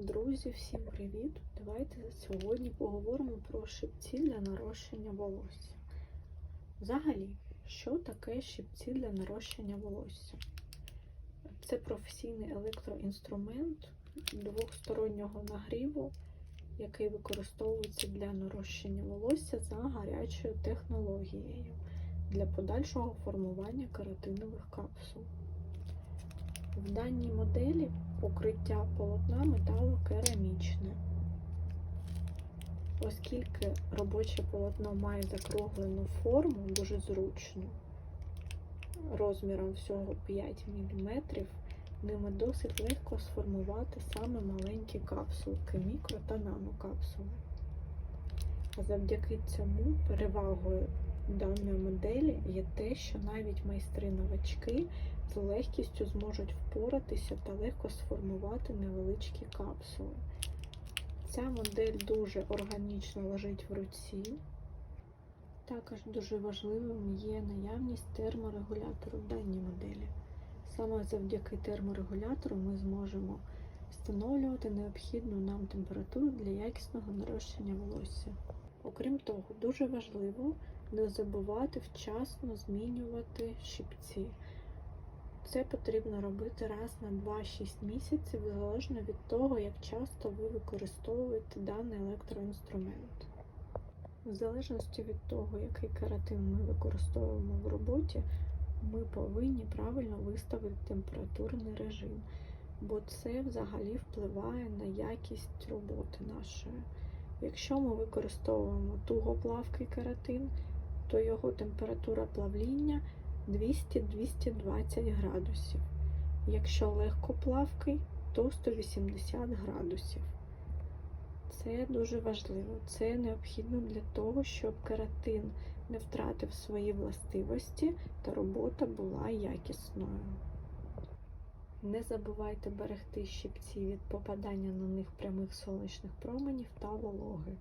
Друзі, всім привіт! Давайте сьогодні поговоримо про щипці для нарощення волосся. Взагалі, що таке щипці для нарощення волосся? Це професійний електроінструмент двохстороннього нагріву, який використовується для нарощення волосся за гарячою технологією для подальшого формування кератинових капсул. В даній моделі покриття полотна металокерамічне. Оскільки робоче полотно має закруглену форму, дуже зручно, розміром всього 5 мм, ними досить легко сформувати саме маленькі капсулки, мікро та нанокапсули. Завдяки цьому перевагою даної моделі є те, що навіть майстри-новачки з легкістю зможуть впоратися та легко сформувати невеличкі капсули. Ця модель дуже органічно лежить в руці. Також дуже важливим є наявність терморегулятору в даній моделі. Саме завдяки терморегулятору ми зможемо встановлювати необхідну нам температуру для якісного нарощення волосся. Окрім того, дуже важливо не забувати вчасно змінювати щипці. Це потрібно робити раз на 2-6 місяців, залежно від того, як часто ви використовуєте даний електроінструмент. В залежності від того, який кератин ми використовуємо в роботі, ми повинні правильно виставити температурний режим, бо це взагалі впливає на якість роботи нашої. Якщо ми використовуємо тугоплавкий кератин, то його температура плавління 200-220 градусів. Якщо легкоплавкий, то 180 градусів. Це дуже важливо. Це необхідно для того, щоб кератин не втратив свої властивості та робота була якісною. Не забувайте берегти щипці від попадання на них прямих сонячних променів та вологи.